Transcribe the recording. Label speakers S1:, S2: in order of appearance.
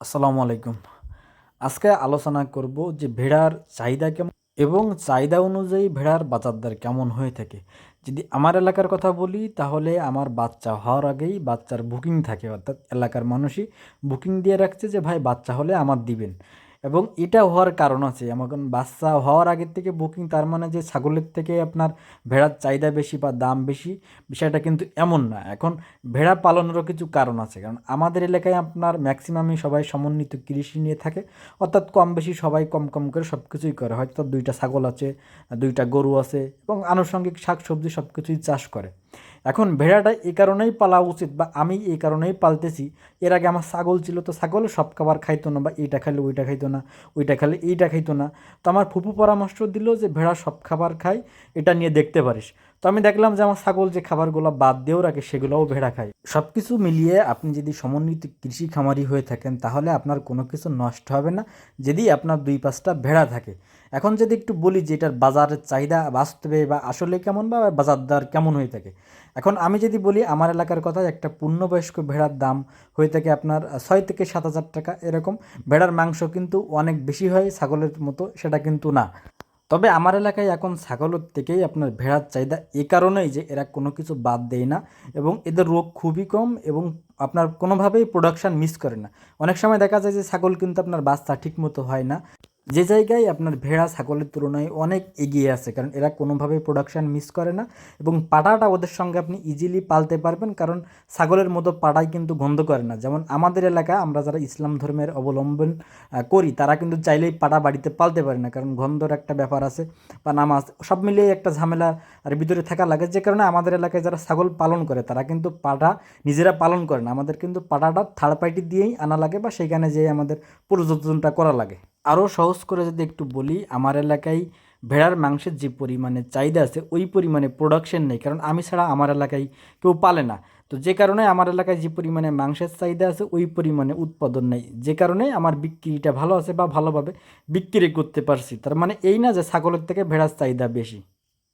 S1: আসসালামু আলাইকুম। আজকে আলোচনা করব যে ভেড়ার চাহিদা কেমন এবং চাহিদা অনুযায়ী ভেড়ার বাজার দর কেমন হয়ে থাকে। যদি আমার এলাকার কথা বলি, তাহলে আমার বাচ্চা হওয়ার আগেই বাচ্চার বুকিং থাকে, অর্থাৎ এলাকার মানুষই বুকিং দিয়ে রাখছে যে, ভাই, বাচ্চা হলে আমার দিবেন। এবং এটা হওয়ার কারণ আছে। এখন বাচ্চা হওয়ার আগের থেকে বুকিং তার মানে যে ছাগলের থেকে আপনার ভেড়ার চাহিদা বেশি বা দাম বেশি, বিষয়টা কিন্তু এমন না। এখন ভেড়া পালনেরও কিছু কারণ আছে। কারণ আমাদের এলাকায় আপনার ম্যাক্সিমামই সবাই সমন্বিত কৃষি নিয়ে থাকে। অর্থাৎ কম বেশি সবাই কম কম করে সব কিছুই করে। হয়তো দুইটা ছাগল আছে, দুইটা গরু আছে এবং আনুষঙ্গিক শাক সবজি সব কিছুই চাষ করে। এখন ভেড়াটা এই কারণেই পালা উচিত বা আমি এই কারণেই পালতেছি। এর আগে আমার ছাগল ছিল তো ছাগল সব খাবার খাইতো না বা এইটা খাইলে, ওইটা খাইতো না, ওইটা খাইলে, এইটা খাইতো না। তো আমার ফুপু পরামর্শ দিল যে ভেড়া সব খাবার খায়, এটা নিয়ে দেখতে পারিস। আমি দেখলাম যে আমার ছাগল যে খাবারগুলো বাদ দিয়েও রাখে, সেগুলোও ভেড়া খায়। সব কিছু মিলিয়ে আপনি যদি সমন্বিত কৃষি খামারি হয়ে থাকেন, তাহলে আপনার কোনো কিছু নষ্ট হবে না, যদি আপনার দুই পাঁচটা ভেড়া থাকে। এখন যদি একটু বলি যে এটার বাজারের চাহিদা বাস্তবে বা আসলে কেমন বা বাজার দর কেমন হয়ে থাকে। এখন আমি যদি বলি, আমার এলাকার কথা একটা পূর্ণবয়স্ক ভেড়ার দাম হয়ে থাকে আপনার ছয় থেকে সাত হাজার টাকা এরকম। ভেড়ার মাংস কিন্তু অনেক বেশি হয়, ছাগলের মতো সেটা কিন্তু না। তবে আমার এলাকায় এখন ছাগলের থেকেই আপনার ভেড়ার চাহিদা এ কারণেই যে এরা কোনো কিছু বাদ দেয় না এবং এদের রোগ খুবই কম এবং আপনার কোনোভাবেই প্রোডাকশান মিস করে না। অনেক সময় দেখা যায় যে ছাগল কিন্তু আপনার বাচ্চা ঠিকমতো হয় না। যে জায়গায় আপনার ভেড়া, ছাগলের তুলনায় অনেক এগিয়ে আছে, কারণ এরা কোনোভাবেই প্রোডাকশান মিস করে না এবং পাটাটা ওদের সঙ্গে আপনি ইজিলি পালতে পারবেন, কারণ ছাগলের মতো পাটাই কিন্তু গন্ধ করে না। যেমন আমাদের এলাকা আমরা যারা ইসলাম ধর্মের অবলম্বন করি, তারা কিন্তু চাইলেই পাটা বাড়িতে পালতে পারে না, কারণ গন্ধর একটা ব্যাপার আছে, বা নামাজ, সব মিলিয়ে একটা ঝামেলা আর ভিতরে থাকা লাগে। যে কারণে আমাদের এলাকায় যারা ছাগল পালন করে, তারা কিন্তু পাটা নিজেরা পালন করে না। আমাদের কিন্তু পাটাটা থার্ড পার্টি দিয়েই আনা লাগে বা সেখানে যেয়ে আমাদের প্রযোজনটা করা লাগে। আরও সহজ করে যদি একটু বলি, আমার এলাকায় ভেড়ার মাংসের যে পরিমাণে চাহিদা আছে, ওই পরিমাণে প্রোডাকশন নেই। কারণ আমি ছাড়া আমার এলাকায় কেউ পালে না। তো যে কারণে আমার এলাকায় যে পরিমাণে মাংসের চাহিদা আছে, ওই পরিমাণে উৎপাদন নেই। যে কারণে আমার বিক্রিটা ভালো আছে বা ভালোভাবে বিক্রি করতে পারছি। তার মানে এই না যে ছাগলের থেকে ভেড়ার চাহিদা বেশি।